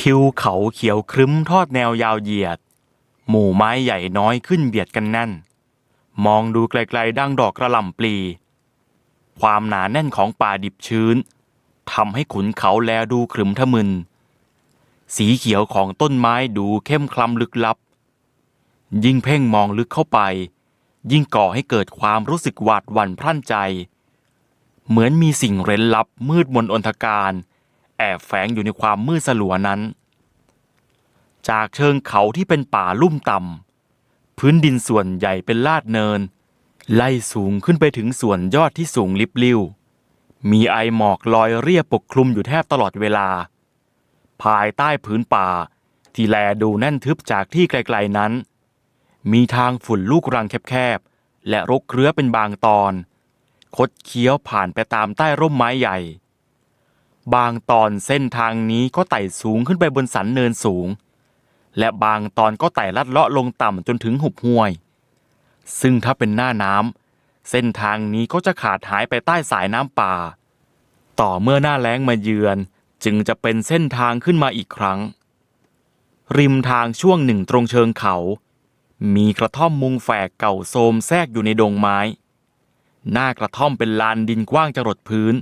ทิวเขาเขียวครึ้มทอดแนวยาวเหยียด หมู่ไม้ใหญ่น้อยขึ้นเบียดกันแน่น มองดูไกลๆดังดอกกระหล่ำปลี ความหนาแน่นของป่าดิบชื้นทำให้ขุนเขาแลดูขรึมทะมึน สีเขียวของต้นไม้ดูเข้มคล้ำลึกลับ ยิ่งเพ่งมองลึกเข้าไป ยิ่งก่อให้เกิดความรู้สึกหวาดหวั่นพรั่นใจ เหมือนมีสิ่งเร้นลับมืดมนอนทการ แอบแฝงอยู่ในความมืดสลัวนั้น จากเชิงเขาที่เป็นป่าลุ่มต่ำพื้นดินส่วนใหญ่เป็นลาดเนิน ไล่สูงขึ้นไปถึงส่วนยอดที่สูงลิบลิ่วมีไอหมอกลอยเรียบปกคลุมอยู่แทบตลอดเวลา ภายใต้พื้นป่าที่แลดูแน่นทึบจากที่ไกลๆนั้น มีทางฝุ่นลูกรังแคบๆและรกเครือเป็นบางตอน คดเคี้ยวผ่านไปตามใต้ร่มไม้ใหญ่ บางตอนเส้นทางนี้ก็ไต่สูงขึ้นไปบนสันเนินสูง และบางตอนก็ไต่ลัดเลาะลงต่ำจนถึงหุบห้วย ซึ่งถ้าเป็นหน้าน้ำเส้นทางนี้ก็จะขาดหายไปใต้สายน้ำป่า ต่อเมื่อหน้าแล้งมาเยือนจึงจะเป็นเส้นทางขึ้นมาอีกครั้ง ริมทางช่วงหนึ่งตรงเชิงเขา มีกระท่อมมุงแฝกเก่าโทรมแทรกอยู่ในดงไม้ หน้ากระท่อมเป็นลานดินกว้างจรดพื้น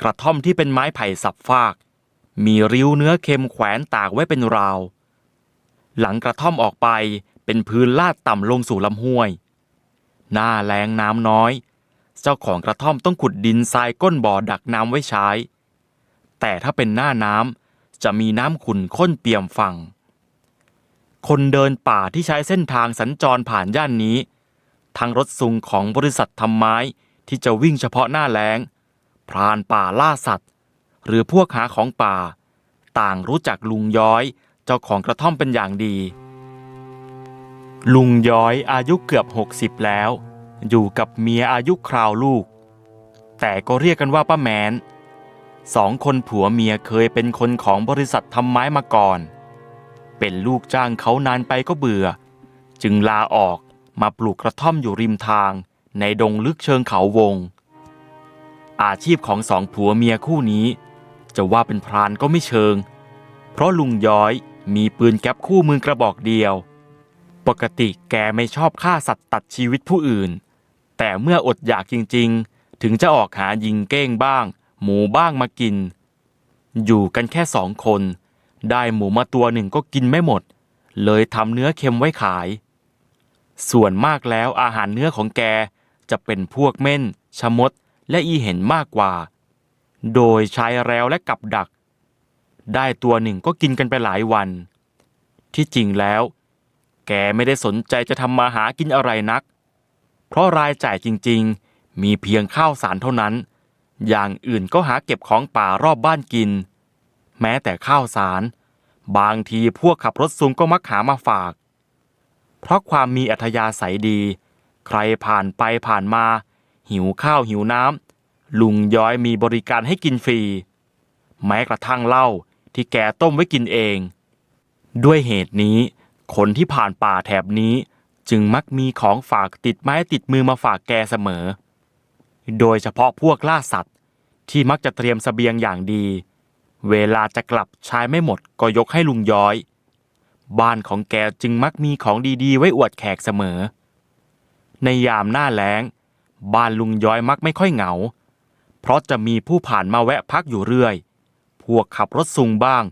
กระท่อมที่เป็นไม้ไผ่สับฟาก มีริ้วเนื้อเค็มแขวนตากไว้เป็นราว หลังกระท่อมออกไปเป็นพื้นลาดต่ำลงสู่ลำห้วย หน้าแรงน้ำน้อย เจ้าของกระท่อมต้องขุดดินทรายก้นบ่อดักน้ำไว้ใช้ แต่ถ้าเป็นหน้าน้ำจะมีน้ำขุ่นข้นเปี่ยมฝั่ง คนเดินป่าที่ใช้เส้นทางสัญจรผ่านย่านนี้ทั้งรถซุงของบริษัททำไม้ที่จะวิ่งเฉพาะหน้าแล้ง พรานป่าล่าสัตว์ หรือพวกหาของป่า ต่างรู้จักลุงย้อยเจ้าของกระท่อมเป็นอย่างดี ลุงย้อยอายุเกือบ 60 แล้ว อยู่กับเมียอายุคราวลูก แต่ก็เรียกกันว่าป้าแมนสองคนผัวเมียเคยเป็นคนของบริษัททำไม้มาก่อน เป็นลูกจ้างเขานานไปก็เบื่อ จึงลาออกมาปลูกกระท่อมอยู่ริมทางในดงลึกเชิงเขาวง อาชีพของสองผัวเมียคู่นี้ จะว่าเป็นพรานก็ไม่เชิง เพราะลุงย้อยมีปืนแก๊ปคู่มือกระบอกเดียว ปกติแกไม่ชอบฆ่าสัตว์ตัดชีวิตผู้อื่น แต่เมื่ออดอยากจริงๆ ถึงจะออกหายิงเก้งบ้าง หมูบ้างมากิน อยู่กันแค่สองคน ได้หมูมาตัวหนึ่งก็กินไม่หมด เลยทำเนื้อเค็มไว้ขาย ส่วนมากแล้วอาหารเนื้อของแกจะเป็นพวกเม่นชะมด และอีเห็นมากกว่า โดยใช้แล้วและกับดัก ได้ตัวหนึ่งก็กินกันไปหลายวัน ที่จริงแล้ว แกไม่ได้สนใจจะทำมาหากินอะไรนัก เพราะรายจ่ายจริงๆ มีเพียงข้าวสารเท่านั้น อย่างอื่นก็หาเก็บของป่ารอบบ้านกิน แม้แต่ข้าวสาร บางทีพวกขับรถซุงก็มักหามาฝาก เพราะความมีอัธยาศัยดี ใครผ่านไปผ่านมา หิวข้าวหิวน้ำลุงย้อยมีบริการให้กินฟรี แม้กระทั่งเหล้าที่แกต้มไว้กินเอง ด้วยเหตุนี้ คนที่ผ่านป่าแถบนี้จึงมักมีของฝากติดไม้ติดมือมาฝากแกเสมอ โดยเฉพาะพวกล่าสัตว์ที่มักจะเตรียมสเสบียงอย่างดี เวลาจะกลับใช้ไม่หมดก็ยกให้ลุงย้อย บ้านของแกจึงมักมีของดีๆ ไว้อวดแขกเสมอ ในยามหน้าแล้ง บ้านลุงย้อยมักไม่ค่อยเหงา เพราะจะมีผู้ผ่านมาแวะพักอยู่เรื่อย พวกขับรถซุงบ้าง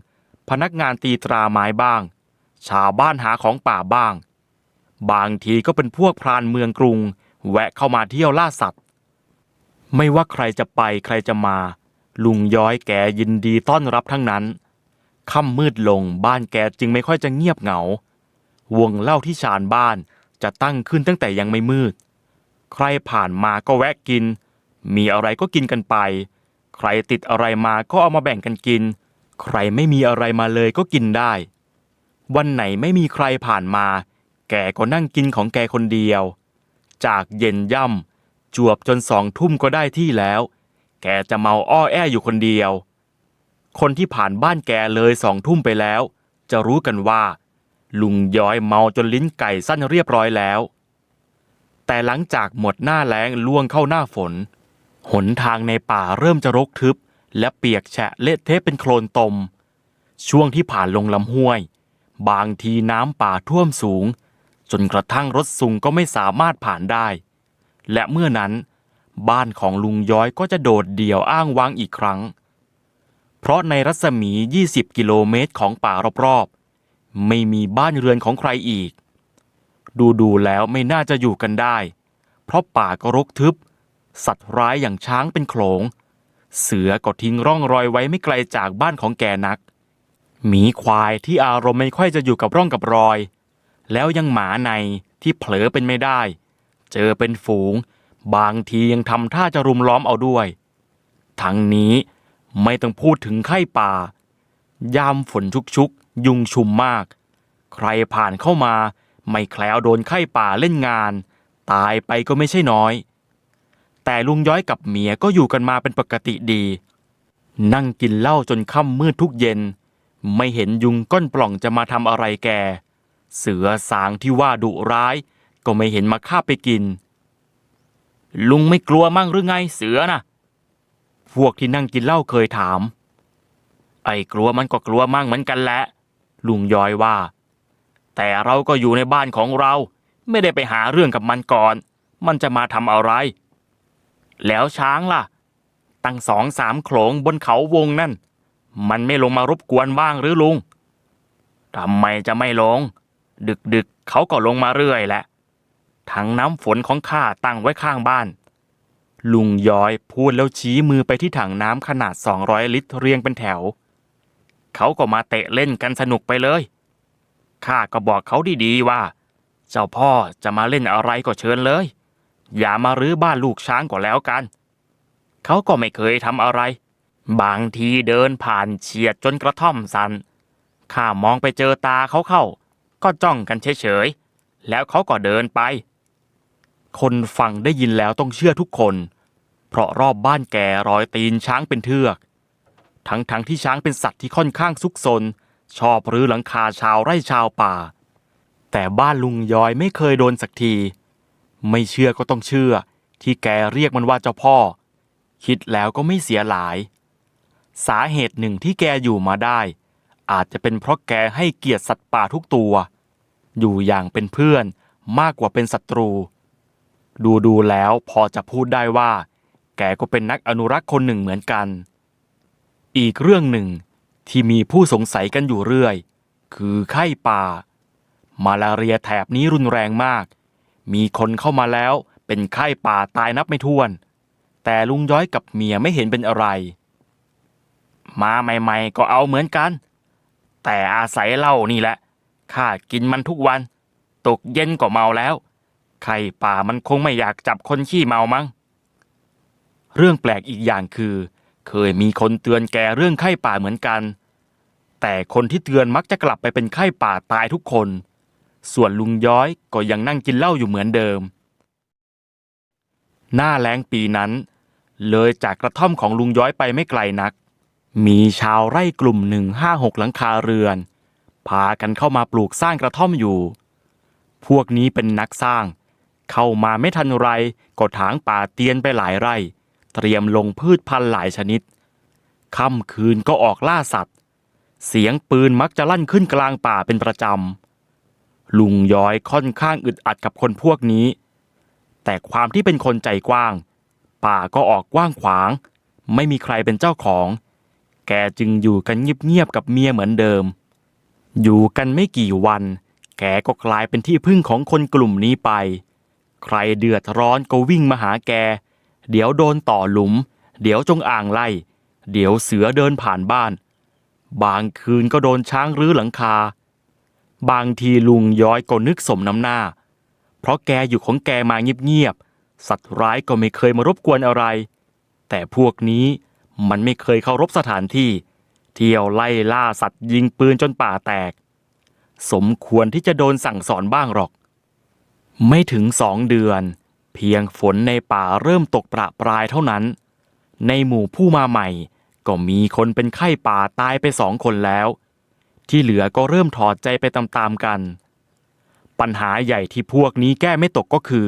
พนักงานตีตราไม้บ้าง ชาวบ้านหาของป่าบ้าง บางทีก็เป็นพวกพรานเมืองกรุง แวะเข้ามาเที่ยวล่าสัตว์ ไม่ว่าใครจะไปใครจะมา ลุงย้อยแกยินดีต้อนรับทั้งนั้นค่ำมืดลงบ้านแกจึงไม่ค่อยจะเงียบเหงา วงเล่าที่ชานบ้านจะตั้งขึ้นตั้งแต่ยังไม่มืด ใครผ่านมาก็แวะกิน มีอะไรก็กินกันไป ใครติดอะไรมาก็เอามาแบ่งกันกิน ใครไม่มีอะไรมาเลยก็กินได้ วันไหนไม่มีใครผ่านมา แกก็นั่งกินของแกคนเดียว จากเย็นย่ำจวบจนสองทุ่มก็ได้ที่แล้ว แกจะเมาอ้อแออยู่คนเดียว คนที่ผ่านบ้านแกเลยสองทุ่มไปแล้ว จะรู้กันว่า ลุงย้อยเมาจนลิ้นไก่สั้นเรียบร้อยแล้ว แต่หลังจากหมดหน้าแล้งล่วงเข้าหน้าฝน หนทางในป่าเริ่มจะรกทึบ และเปียกแฉะเละเทะเป็นโคลนตม ช่วงที่ผ่านลงลำห้วย บางทีน้ำป่าท่วมสูง จนกระทั่งรถซุงก็ไม่สามารถผ่านได้ และเมื่อนั้น บ้านของลุงย้อยก็จะโดดเดี่ยวอ้างว้างอีกครั้ง เพราะในรัศมี 20 กิโลเมตรของป่ารอบๆไม่มีบ้านเรือนของใครอีก ดูดูแล้วไม่น่าจะอยู่กันได้ เพราะป่าก็รกทึบ สัตว์ร้ายอย่างช้างเป็นโขลง เสือก็ทิ้งร่องรอยไว้ไม่ไกลจากบ้านของแกนัก หมีควายที่อารมณ์ไม่ค่อยจะอยู่กับร่องกับรอย แล้วยังหมาในที่เผลอเป็นไม่ได้ เจอเป็นฝูง บางทียังทำท่าจะรุมล้อมเอาด้วย ทั้งนี้ไม่ต้องพูดถึงไข้ป่า ยามฝนชุกๆยุงชุมมาก ใครผ่านเข้ามา ไม่แคล้วโดนไข้ป่าเล่นงาน ตายไปก็ไม่ใช่น้อย แต่ลุงย้อยกับเมียก็อยู่กันมาเป็นปกติดี นั่งกินเหล้าจนค่ำมืดทุกเย็น ไม่เห็นยุงก้นปล่องจะมาทำอะไรแก เสือสางที่ว่าดุร้าย ก็ไม่เห็นมาฆ่าไปกิน ลุงไม่กลัวมั่งหรือไงเสือน่ะ พวกที่นั่งกินเหล้าเคยถาม ไอ้กลัวมันก็กลัวมั่งเหมือนกันแหละลุงย้อยว่า แต่เราก็อยู่ในบ้านของเรา ไม่ได้ไปหาเรื่องกับมันก่อน มันจะมาทำอะไร แล้วช้างล่ะ ตั้งสองสามโขลงบนเขาวงนั่น มันไม่ลงมารบกวนบ้างหรือลุงทำไมจะไม่ลง ดึกดึกๆเขาก็ลงมาเรื่อยแหละถังน้ำฝนของข้าตั้งไว้ข้างบ้าน ลุงย้อยพูดแล้วชี้มือไปที่ถังน้ำขนาด 200 ลิตรเรียงเป็นแถว เขาก็มาเตะเล่นกันสนุกไปเลย ข้าก็บอกเขาดีๆว่า เจ้าพ่อจะมาเล่นอะไรก็เชิญเลย อย่ามารื้อบ้านลูกช้างก็แล้วกัน เขาก็ไม่เคยทำอะไร บางทีเดินผ่านเฉียดจนกระท่อมสันข้ามองไปเจอตาเขาเข้า ก็จ้องกันเฉยๆ แล้วเขาก็เดินไป คนฟังได้ยินแล้วต้องเชื่อทุกคน เพราะรอบบ้านแกรอยตีนช้างเป็นเทือก ทั้งๆทที่ช้างเป็นสัตว์ที่ค่อนข้างซุกซน ชอบรื้อหลังคาชาวไร่ชาวป่า แต่บ้านลุงย้อยไม่เคยโดนสักที ไม่เชื่อก็ต้องเชื่อ ที่แกเรียกมันว่าเจ้าพ่อ คิดแล้วก็ไม่เสียหลาย สาเหตุหนึ่งที่แกอยู่มาได้ อาจจะเป็นเพราะแกให้เกียรติสัตว์ป่าทุกตัว อยู่อย่างเป็นเพื่อนมากกว่าเป็นศัตรู ดูดูแล้วพอจะพูดได้ว่า แกก็เป็นนักอนุรักษ์คนหนึ่งเหมือนกัน อีกเรื่องหนึ่ง ที่มีผู้สงสัยกันอยู่เรื่อย คือไข้ป่า มาลาเรียแถบนี้รุนแรงมาก มีคนเข้ามาแล้วเป็นไข้ป่าตายนับไม่ถ้วน แต่ลุงย้อยกับเมียไม่เห็นเป็นอะไร มาใหม่ๆ ก็เอาเหมือนกัน แต่อาศัยเหล้านี่แหละข้ากินมันทุกวัน ตกเย็นก็เมาแล้ว ไข่ป่ามันคงไม่อยากจับคนขี้เมามั้ง เรื่องแปลกอีกอย่างคือ เคยมีคนเตือนแกเรื่องไข้ป่าเหมือนกัน แต่คนที่เตือนมักจะกลับไปเป็นไข้ป่าตายทุกคน ส่วนลุงย้อยก็ยังนั่งกินเหล้าอยู่เหมือนเดิม หน้าแล้งปีนั้น เลยจากกระท่อมของลุงย้อยไปไม่ไกลนัก มีชาวไร่กลุ่มหนึ่งห้าหกหลังคาเรือน พากันเข้ามาปลูกสร้างกระท่อมอยู่ พวกนี้เป็นนักสร้าง เข้ามาไม่ทันไรก็ถางป่าเตียนไปหลายไร่ เตรียมลงพืชพันธุ์หลายชนิดค่ำคืนก็ออกล่าสัตว์ เสียงปืนมักจะลั่นขึ้นกลางป่าเป็นประจำ ลุงย้อยค่อนข้างอึดอัดกับคนพวกนี้ แต่ความที่เป็นคนใจกว้าง ป่าก็ออกกว้างขวาง ไม่มีใครเป็นเจ้าของ แกจึงอยู่กันเงียบๆกับเมียเหมือนเดิม อยู่กันไม่กี่วัน แกก็กลายเป็นที่พึ่งของคนกลุ่มนี้ไป ใครเดือดร้อนก็วิ่งมาหาแก เดี๋ยวโดนต่อหลุม เดี๋ยวจงอ่างไล่ เดี๋ยวเสือเดินผ่านบ้าน บางคืนก็โดนช้างรื้อหลังคา บางทีลุงย้อยก็นึกสมน้ำหน้า เพราะแกอยู่ของแกมาเงียบๆ สัตว์ร้ายก็ไม่เคยมารบกวนอะไร แต่พวกนี้มันไม่เคยเคารพสถานที่ เที่ยวไล่ล่าสัตว์ยิงปืนจนป่าแตก สมควรที่จะโดนสั่งสอนบ้างหรอก ไม่ถึงสองเดือน เพียงฝนในป่าเริ่มตกประปรายเท่านั้น ในหมู่ผู้มาใหม่ ก็มีคนเป็นไข้ป่าตายไปสองคนแล้ว ที่เหลือก็เริ่มถอดใจไปตามๆกัน ปัญหาใหญ่ที่พวกนี้แก้ไม่ตกก็คือ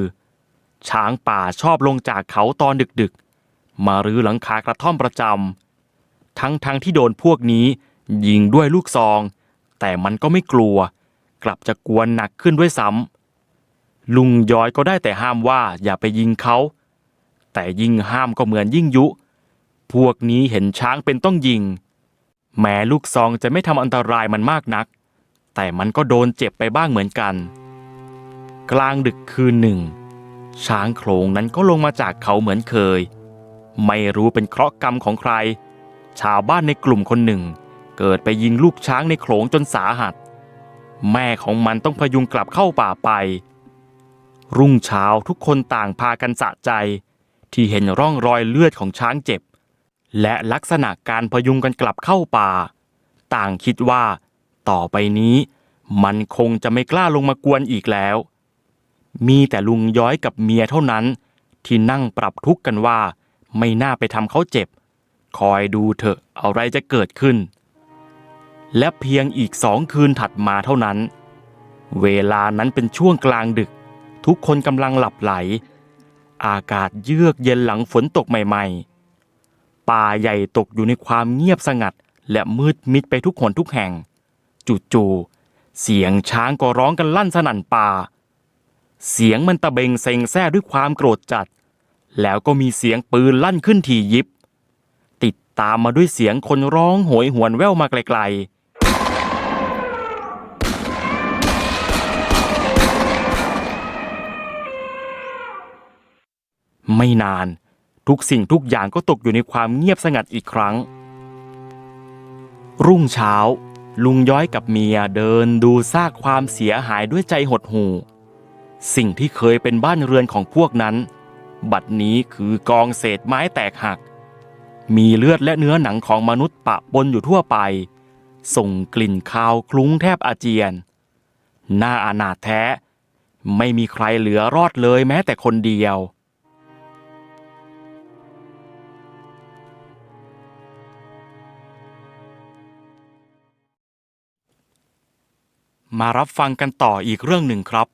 ช้างป่าชอบลงจากเขาตอนดึกๆ มารื้อหลังคากระท่อมประจำทั้งๆทที่โดนพวกนี้ยิงด้วยลูกซอง แต่มันก็ไม่กลัว กลับจะกวนหนักขึ้นด้วยซ้ำลุงย้อยก็ได้แต่ห้ามว่าอย่าไปยิงเขา แต่ยิ่งห้ามก็เหมือนยิ่งยุ พวกนี้เห็นช้างเป็นต้องยิง แม้ลูกซองจะไม่ทำอันตรายมันมากนัก แต่มันก็โดนเจ็บไปบ้างเหมือนกัน กลางดึกคืนหนึ่ง ช้างโขลงนั้นก็ลงมาจากเขาเหมือนเคย ไม่รู้เป็นเคราะห์กรรมของใคร ชาวบ้านในกลุ่มคนหนึ่ง เกิดไปยิงลูกช้างในโขลงจนสาหัส แม่ของมันต้องพยุงกลับเข้าป่าไป รุ่งเช้าทุกคนต่างพากันสะใจ ที่เห็นร่องรอยเลือดของช้างเจ็บ และลักษณะการพยุงกันกลับเข้าป่า ต่างคิดว่า ต่อไปนี้ มันคงจะไม่กล้าลงมากวนอีกแล้ว มีแต่ลุงย้อยกับเมียเท่านั้น ที่นั่งปรับทุกข์กันว่า ไม่น่าไปทำเขาเจ็บ คอยดูเถอะอะไรจะเกิดขึ้น และเพียงอีกสองคืนถัดมาเท่านั้น เวลานั้นเป็นช่วงกลางดึก ทุกคนกำลังหลับไหล อากาศเยือกเย็นหลังฝนตกใหม่ ๆ ป่าใหญ่ตกอยู่ในความเงียบสงัด และมืดมิดไปทุกคนทุกแห่ง จู่ๆเสียงช้างก็ร้องกันลั่นสนั่นป่า เสียงมันตะเบงเซ็งแซ่ด้วยความโกรธจัด แล้วก็มีเสียงปืนลั่นขึ้นถี่ยิบ ติดตามมาด้วยเสียงคนร้องโหยหวนแว่วมาไกลๆไม่นาน ทุกสิ่งทุกอย่างก็ตกอยู่ในความเงียบสงัดอีกครั้ง รุ่งเช้า ลุงย้อยกับเมียเดินดูซากความเสียหายด้วยใจหดหู่ สิ่งที่เคยเป็นบ้านเรือนของพวกนั้น บัดนี้คือกองเศษไม้แตกหัก มีเลือดและเนื้อหนังของมนุษย์ปะปนอยู่ทั่วไป ส่งกลิ่นคาวคลุ้งแทบอาเจียน หน่าอานาถแท้ ไม่มีใครเหลือรอดเลยแม้แต่คนเดียว มารับฟังกันต่ออีกเรื่องหนึ่งครับ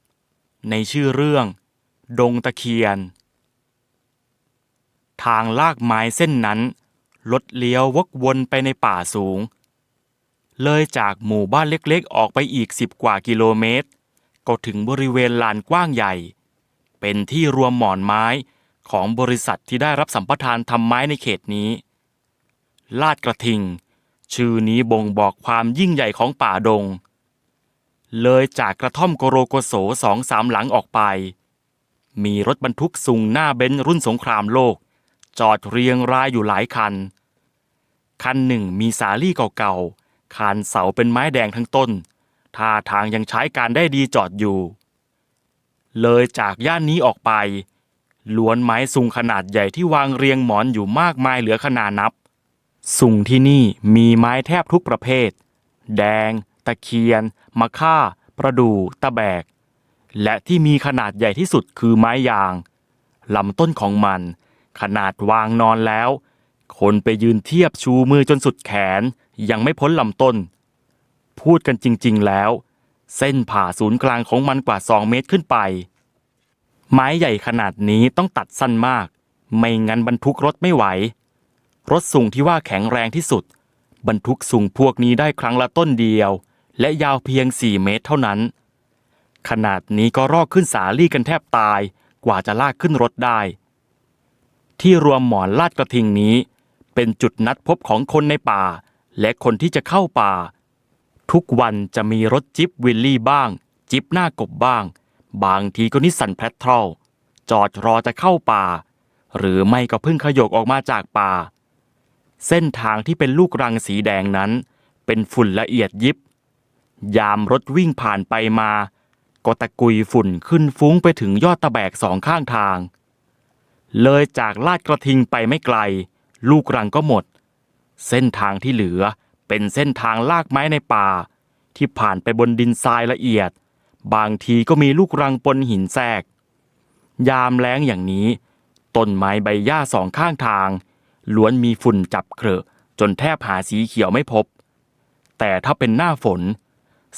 ในชื่อเรื่อง ดงตะเคียน ทางลากไม้เส้นนั้น ลดเลี้ยววกวนไปในป่าสูง เลยจากหมู่บ้านเล็กๆ ออกไปอีกสิบกว่ากิโลเมตร ก็ถึงบริเวณลานกว้างใหญ่ เป็นที่รวมหมอนไม้ของบริษัทที่ได้รับสัมปทานทำไม้ในเขตนี้ ลาดกระทิง ชื่อนี้บ่งบอกความยิ่งใหญ่ของป่าดง เลยจากกระท่อมโกโรโกโสสองสามหลังออกไป มีรถบรรทุกซุงหน้าเบนซ์รุ่นสงครามโลก จอดเรียงรายอยู่หลายคัน คันหนึ่งมีสาลี่เก่าๆคานเสาเป็นไม้แดงทั้งต้นท่าทางยังใช้การได้ดีจอดอยู่ เลยจากย่านนี้ออกไป ล้วนไม้ซุงขนาดใหญ่ที่วางเรียงหมอนอยู่มากมายเหลือขนานับ ซุงที่นี่มีไม้แทบทุกประเภท แดง ตะเคียน มะค่า ประดู่ตะแบก และที่มีขนาดใหญ่ที่สุดคือไม้ยางลำต้นของมัน ขนาดวางนอนแล้ว คนไปยืนเทียบชูมือจนสุดแขนยังไม่พ้นลำต้น พูดกันจริง ๆ แล้ว เส้นผ่าศูนย์กลางของมันกว่า 2 เมตรขึ้นไป ไม้ใหญ่ขนาดนี้ต้องตัดสั้นมาก ไม่งั้นบรรทุกรถไม่ไหว รถสูงที่ว่าแข็งแรงที่สุด บรรทุกสูงพวกนี้ได้ครั้งละต้นเดียว และยาวเพียง 4 เมตรเท่านั้น ขนาดนี้ก็รอกขึ้นสาลี่กันแทบตายกว่าจะลากขึ้นรถได้ ที่รวมหมอนลาดกระทิงนี้ เป็นจุดนัดพบของคนในป่า และคนที่จะเข้าป่า ทุกวันจะมีรถจิบวิลลี่บ้าง จิบหน้ากบบ้าง บางทีก็นิสสันแพทเทิลจอดรอจะเข้าป่า หรือไม่ก็เพิ่งขยกออกมาจากป่า เส้นทางที่เป็นลูกรังสีแดงนั้น เป็นฝุ่นละเอียดยิบ ยามรถวิ่งผ่านไปมา ก็ตะกุยฝุ่นขึ้นฟุ้งไปถึงยอดตะแบกสองข้างทาง เลยจากลาดกระทิงไปไม่ไกล ลูกรังก็หมด เส้นทางที่เหลือเป็นเส้นทางลากไม้ในป่า ที่ผ่านไปบนดินทรายละเอียด บางทีก็มีลูกรังปนหินแทรก ยามแล้งอย่างนี้ต้นไม้ใบหญ้าสองข้างทาง ล้วนมีฝุ่นจับเครอะจนแทบหาสีเขียวไม่พบ แต่ถ้าเป็นหน้าฝน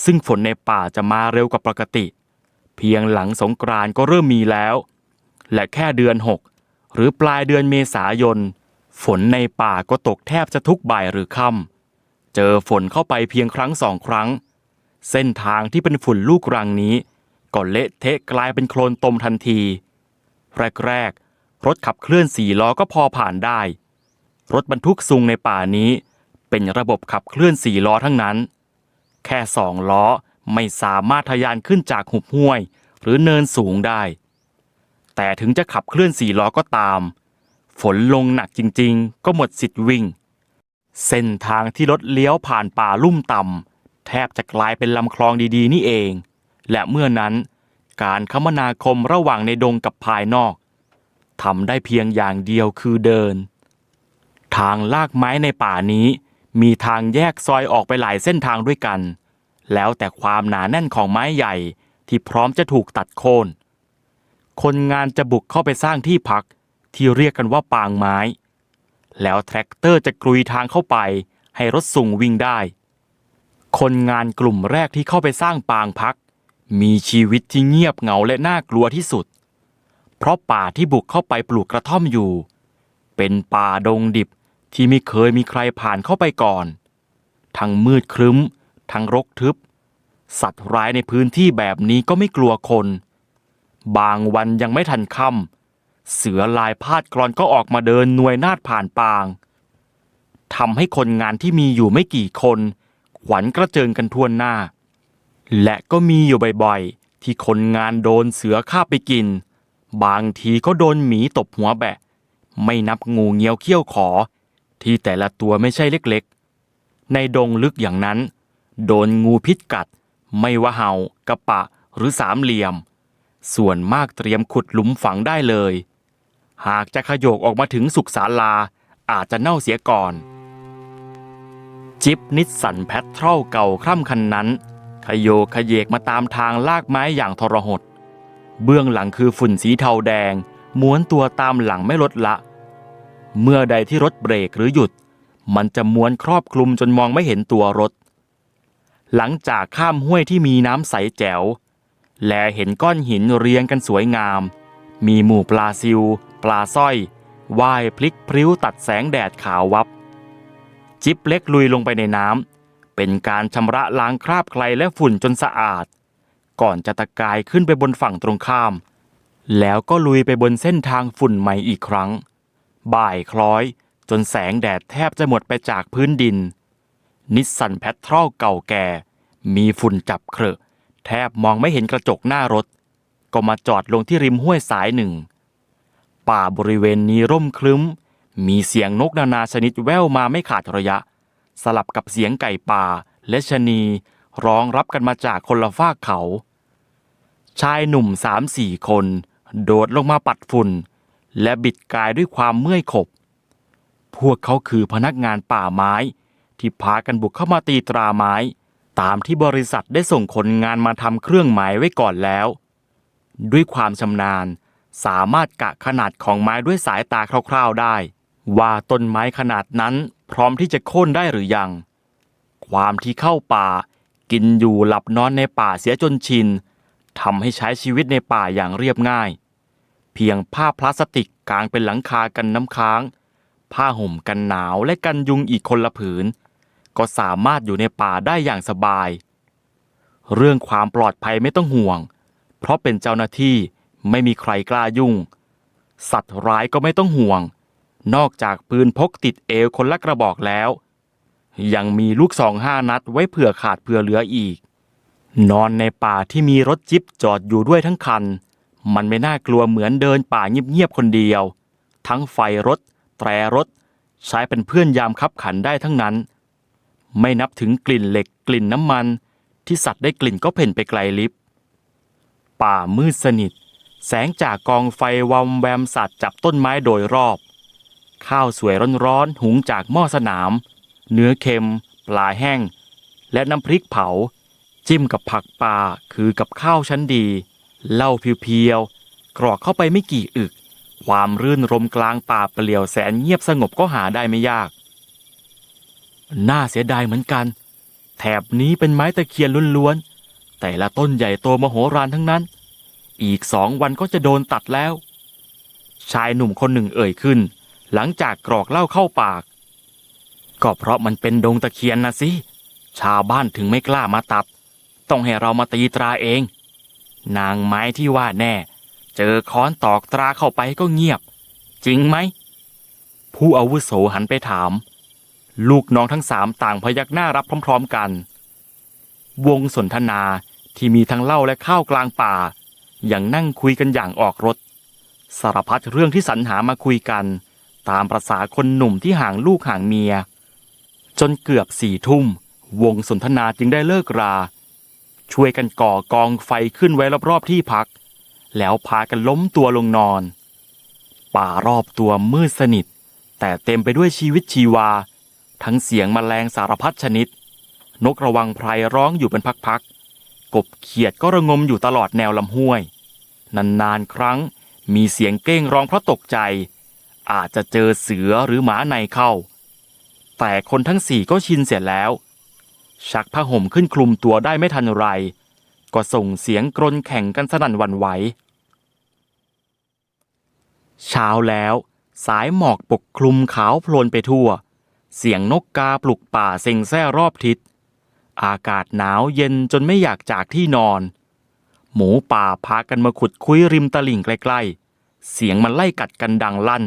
ซึ่งฝนในป่าจะมาเร็วกว่าปกติ เพียงหลังสงกรานก็เริ่มมีแล้ว และแค่เดือน 6 หรือปลายเดือนเมษายน ฝนในป่าก็ตกแทบจะทุกบ่ายหรือค่ำเจอฝนเข้าไปเพียงครั้งสองครั้ง เส้นทางที่เป็นฝุ่นลูกรังนี้ก็เละเทะกลายเป็นโคลนตมทันที แรกๆ รถขับเคลื่อนสี่ล้อก็พอผ่านได้ รถบรรทุกซุงในป่านี้ เป็นระบบขับเคลื่อนสี่ล้อทั้งนั้น แค่สองล้อไม่สามารถทะยานขึ้นจากหุบห้วย หรือเนินสูงได้ แต่ถึงจะขับเคลื่อนสี่ล้อก็ตาม ฝนลงหนักจริงๆ ก็หมดสิทธิ์วิ่ง เส้นทางที่รถเลี้ยวผ่านป่าลุ่มต่ำแทบจะกลายเป็นลำคลองดีๆ นี่เอง และเมื่อนั้น การคมนาคมระหว่างในดงกับภายนอกทำได้เพียงอย่างเดียวคือเดิน ทางลากไม้ในป่านี้ มีทางแยกซอยออกไปหลายเส้นทางด้วยกัน แล้วแต่ความหนาแน่นของไม้ใหญ่ที่พร้อมจะถูกตัดโค่น คนงานจะบุกเข้าไปสร้างที่พักที่เรียกกันว่าปางไม้ แล้วแทรกเตอร์จะกรุยทางเข้าไปให้รถสุ่งวิ่งได้ คนงานกลุ่มแรกที่เข้าไปสร้างปางพัก มีชีวิตที่เงียบเหงาและน่ากลัวที่สุด เพราะป่าที่บุกเข้าไปปลูกกระท่อมอยู่ เป็นป่าดงดิบ ที่ไม่เคยมีใครผ่านเข้าไปก่อน ทั้งมืดครึ้ม ทั้งรกทึบ สัตว์ร้ายในพื้นที่แบบนี้ก็ไม่กลัวคน บางวันยังไม่ทันค่ำเสือลายพาดกรอนก็ออกมาเดินหน่วยนาดผ่านปางทำให้คนงานที่มีอยู่ไม่กี่คน ขวัญกระเจิงกันทั่วหน้า และก็มีอยู่บ่อยๆ ที่คนงานโดนเสือฆ่าไปกิน บางทีก็โดนหมีตบหัวแบะ ไม่นับงูเงี้ยวเขี้ยวขอ ที่แต่ละตัวไม่ใช่เล็กๆ ในดงลึกอย่างนั้น โดนงูพิษกัด ไม่ว่าเห่ากระปะหรือสามเหลี่ยม ส่วนมากเตรียมขุดหลุมฝังได้เลย หากจะขยโยกออกมาถึงสุขศาลาอาจจะเน่าเสียก่อน จิบนิสสันแพทเทิลเก่าคร่ำคันนั้น ขยโยขยเยกมาตามทางลากไม้อย่างทรหด เบื้องหลังคือฝุ่นสีเทาแดงม้วนตัวตามหลังไม่ลดละ เมื่อใดที่รถเบรกหรือหยุด มันจะม้วนครอบคลุมจนมองไม่เห็นตัวรถ หลังจากข้ามห้วยที่มีน้ำใสแจ๋ว แลเห็นก้อนหินเรียงกันสวยงาม มีหมู่ปลาซิว ปลาสร้อยว่ายพลิกพริ้วตัดแสงแดดขาววับ จิ๊บเล็กลุยลงไปในน้ำเป็นการชำระล้างคราบไคลและฝุ่นจนสะอาด ก่อนจะตะกายขึ้นไปบนฝั่งตรงข้าม แล้วก็ลุยไปบนเส้นทางฝุ่นใหม่อีกครั้ง บ่ายคล้อย จนแสงแดดแทบจะหมดไปจากพื้นดิน นิสสันแพทเทิลเก่าแก่ มีฝุ่นจับเครอะแทบมองไม่เห็นกระจกหน้ารถ ก็มาจอดลงที่ริมห้วยสายหนึ่ง ป่าบริเวณนี้ร่มครึ้ม มีเสียงนกนานาชนิดแว่วมาไม่ขาดระยะ สลับกับเสียงไก่ป่าและชนีร้องรับกันมาจากคนละฟากเขา ชายหนุ่มสามสี่คน โดดลงมาปัดฝุ่น และบิดกายด้วยความเมื่อยขบ พวกเขาคือพนักงานป่าไม้ ที่พากันบุกเข้ามาตีตราไม้ ตามที่บริษัทได้ส่งคนงานมาทำเครื่องหมายไว้ก่อนแล้ว ด้วยความชำนาญสามารถกะขนาดของไม้ด้วยสายตาคร่าวๆได้ ว่าต้นไม้ขนาดนั้นพร้อมที่จะโค่นได้หรือยัง ความที่เข้าป่า กินอยู่หลับนอนในป่าเสียจนชินทำให้ใช้ชีวิตในป่าอย่างเรียบง่าย เพียงผ้าพลาสติกกางเป็นหลังคากันน้ำค้าง ผ้าห่มกันหนาวและกันยุงอีกคนละผืน ก็สามารถอยู่ในป่าได้อย่างสบาย เรื่องความปลอดภัยไม่ต้องห่วง เพราะเป็นเจ้าหน้าที่ไม่มีใครกล้ายุ่ง สัตว์ร้ายก็ไม่ต้องห่วง นอกจากปืนพกติดเอวคนละกระบอกแล้ว ยังมีลูกสองห้านัดไว้เผื่อขาดเผื่อเหลืออีก นอนในป่าที่มีรถจิ๊บจอดอยู่ด้วยทั้งคัน มันไม่น่ากลัวเหมือนเดินป่าเงียบๆคนเดียว ทั้งไฟรถ แตรรถ ใช้เป็นเพื่อนยามคับขันได้ทั้งนั้น ไม่นับถึงกลิ่นเหล็กกลิ่นน้ำมัน ที่สัตว์ได้กลิ่นก็เพ่นไปไกลลิบ ป่ามืดสนิท แสงจากกองไฟวอมแวมสัตว์จับต้นไม้โดยรอบ ข้าวสวยร้อนๆหุงจากหม้อสนาม เนื้อเค็ม ปลาแห้ง และน้ำพริกเผา จิ้มกับผักป่าคือกับข้าวชั้นดี เหล้าเพียวๆกรอกเข้าไปไม่กี่อึก ความรื่นรมกลางป่าเปลี่ยวแสนเงียบสงบก็หาได้ไม่ยาก น่าเสียดายเหมือนกัน แถบนี้เป็นไม้ตะเคียนล้วนๆ แต่ละต้นใหญ่โตมโหฬารทั้งนั้น อีกสองวันก็จะโดนตัดแล้ว ชายหนุ่มคนหนึ่งเอ่ยขึ้น หลังจากกรอกเหล้าเข้าปาก ก็เพราะมันเป็นดงตะเคียนนะสิชาวบ้านถึงไม่กล้ามาตัด ต้องให้เรามาตีตราเอง นางไม้ที่ว่าแน่ เจอค้อนตอกตราเข้าไปก็เงียบ จริงไหม ผู้อาวุโสหันไปถาม ลูกน้องทั้งสามต่างพยักหน้ารับพร้อม ๆกัน วงสนทนาที่มีทั้งเล้าและข้าวกลางป่า อยังนั่งคุยกันอย่างออกรถ สารพัดเรื่องที่สรรหามาคุยกัน ตามประษาคนหนุ่มที่ห่างลูกห่างเมีย จนเกือบสี่ทุ่ม วงสนทนาจึงได้เลิกรา ช่วยกันก่อกองไฟขึ้นไว้รอบๆที่พัก แล้วพากันล้มตัวลงนอน ป่ารอบตัวมืดสนิท แต่เต็มไปด้วยชีวิตชีวา ทั้งเสียงแมลงสารพัดชนิด นกระวังไพรร้องอยู่เป็นพักๆกบเขียดก็ระงมอยู่ตลอดแนวลำห้วย นานๆครั้งมีเสียงเก้งร้องเพราะตกใจ อาจจะเจอเสือหรือหมาในเข้า แต่คนทั้งสี่ก็ชินเสียแล้ว ชักผ้าห่มขึ้นคลุมตัวได้ไม่ทันไร ก็ส่งเสียงกรนแข่งกันสนั่นวันไหวเช้าแล้วสายหมอกปกคลุมขาวโพลนไปทั่ว เสียงนกกาปลุกป่าเซ็งแซ่รอบทิศ อากาศหนาวเย็นจนไม่อยากจากที่นอน หมูป่าพากันมาขุดคุยริมตลิ่งใกล้ๆ เสียงมันไล่กัดกันดังลั่น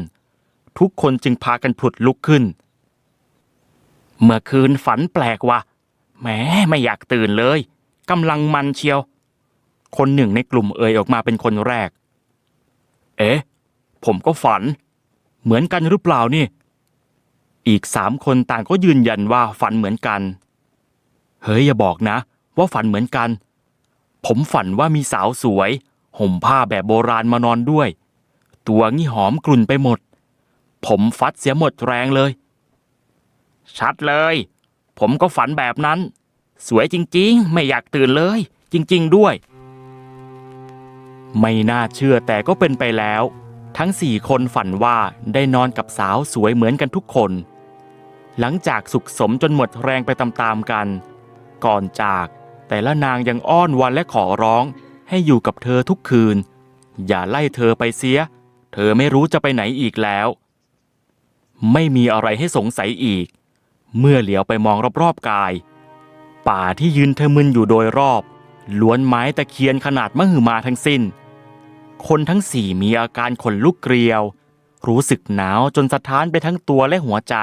ทุกคนจึงพากันผุดลุกขึ้น เมื่อคืนฝันแปลกว่ะ แหมไม่อยากตื่นเลยกำลังมันเชียว คนหนึ่งในกลุ่มเอ่ยออกมาเป็นคนแรก เอ๊ะ ผมก็ฝัน เหมือนกันหรือเปล่านี่ อีกสามคนต่างก็ยืนยันว่าฝันเหมือนกัน เฮ้ยอย่าบอกนะ ว่าฝันเหมือนกัน ผมฝันว่ามีสาวสวย ห่มผ้าแบบโบราณมานอนด้วย ตัวงี้หอมกลุ่นไปหมด ผมฟัดเสียหมดแรงเลย ชัดเลย ผมก็ฝันแบบนั้น สวยจริงๆ ไม่อยากตื่นเลย จริง ๆ ด้วย ไม่น่าเชื่อแต่ก็เป็นไปแล้ว ทั้งสี่คนฝันว่าได้นอนกับสาวสวยเหมือนกันทุกคน หลังจากสุขสมจนหมดแรงไปตามๆกัน ก่อนจากแต่ละนางยังอ้อนวันและขอร้องให้อยู่กับเธอทุกคืน อย่าไล่เธอไปเสีย เธอไม่รู้จะไปไหนอีกแล้ว ไม่มีอะไรให้สงสัยอีก เมื่อเหลียวไปมองรอบๆกาย ป่าที่ยืนเธอมึนอยู่โดยรอบ ล้วนไม้ตะเคียนขนาดมหึมาทั้งสิ้น คนทั้งสี่มีอาการขนลุกเกลียว รู้สึกหนาวจนสะท้านไปทั้งตัวและหัวใจ